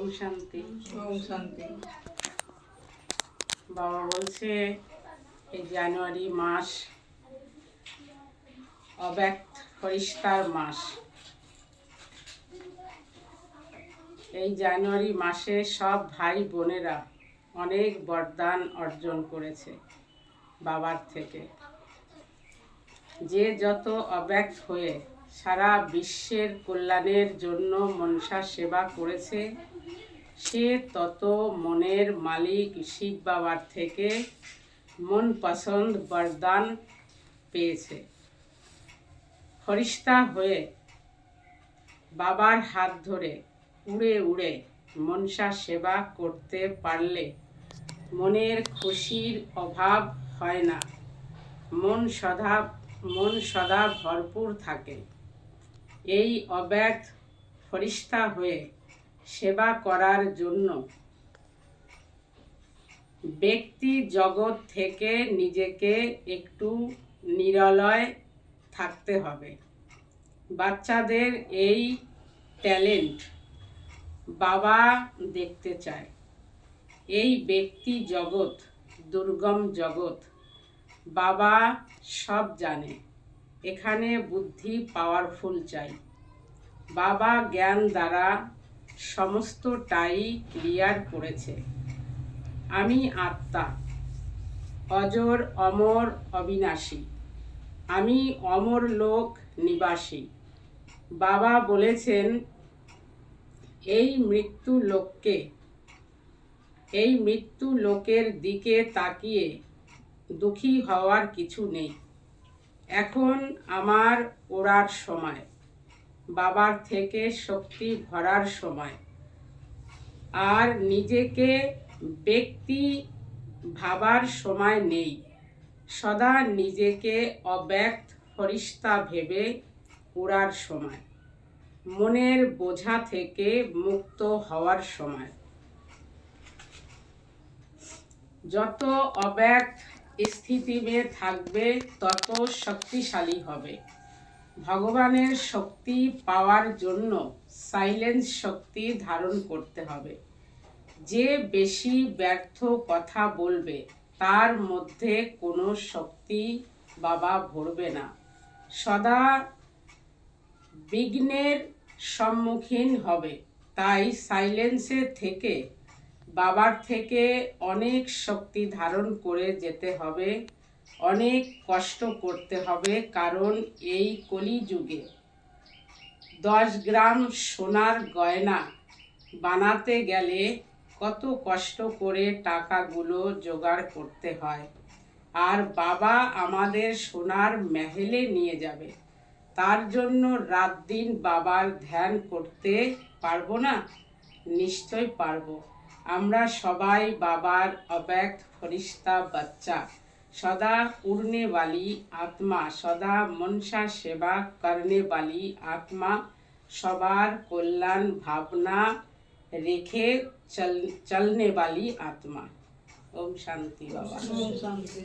ওম শান্তি। ওম শান্তি। বাবা বলছে এই জানুয়ারি মাস অব্যক্ত পরিষ্কার মাস। এই জানুয়ারি মাসে সব ভাই বোনেরা অনেক বরদান অর্জন করেছে বাবার থেকে। যে যত অব্যক্ত হয়ে সারা বিশ্বের কল্যাণের জন্য মনসা সেবা করেছে। সে তত মনের মালিক শিব বাবার থেকে মন পছন্দ বরদান পেয়েছে। ফরিস্তা হয়ে বাবার হাত ধরে উড়ে উড়ে মনসা সেবা করতে পারলে মনের খুশির অভাব হয় না। মন সদা মন সদা ভরপুর থাকে। এই অব্যক্ত ফরিস্তা হয়ে সেবা করার জন্য ব্যক্তি জগৎ থেকে নিজেকে একটু নিরলয় থাকতে হবে। বাচ্চাদের এই ট্যালেন্ট বাবা দেখতে চায়। এই ব্যক্তি জগৎ, দুর্গম জগৎ, বাবা সব জানে। এখানে বুদ্ধি পাওয়ারফুল চাই। বাবা জ্ঞান দ্বারা সমস্তটাই ক্লিয়ার করেছে। আমি আত্মা, অজর, অমর, অবিনাশী। আমি অমর লোক, নিবাসী। বাবা বলেছেন, এই মৃত্যু লোককে, এই মৃত্যু লোকের দিকে তাকিয়ে দুঃখী হওয়ার কিছু নেই। এখন আমার ওড়ার সময়, বাবার থেকে শক্তি ভরার সময়। আর নিজেকে ব্যক্তি ভাবার সময় নেই। সদা নিজেকে অব্যক্ত ফরিস্তা ভেবে উড়ার সময়। মনের বোঝা থেকে মুক্ত হওয়ার সময়। যত অব্যক্ত স্থিতিতে থাকবে, তত শক্তিশালী হবে। ভগবানের শক্তি পাওয়ার জন্য সাইলেন্স শক্তি ধারণ করতে হবে। যে বেশি ব্যর্থ কথা বলবে, তার মধ্যে কোনো শক্তি বাবা ভরবে না। সদা বিঘ্নের সম্মুখীন হবে, তাই সাইলেন্সে থেকে বাবার থেকে অনেক শক্তি ধারণ করে যেতে হবে, অনেক কষ্ট করতে হবে কারণ এই কলিযুগে দশ গ্রাম সোনার গয়না বানাতে গেলে কত কষ্ট করে টাকাগুলো জোগাড় করতে হয়। আর বাবা আমাদের সোনার মেহেলে নিয়ে যাবে। তার জন্য রাত দিন বাবার ধ্যান করতে পারব না? নিশ্চয় পারব। আমরা সবাই বাবার অব্যক্ত ফরিস্তা বাচ্চা। সদা উড়নে বালি আত্মা, সদা মনসা সেবা করনে বালি আত্মা। সবার কল্যাণ ভাবনা রেখে চল, চলনে বালি আত্মা। ওম শান্তি বাবা। শান্তি।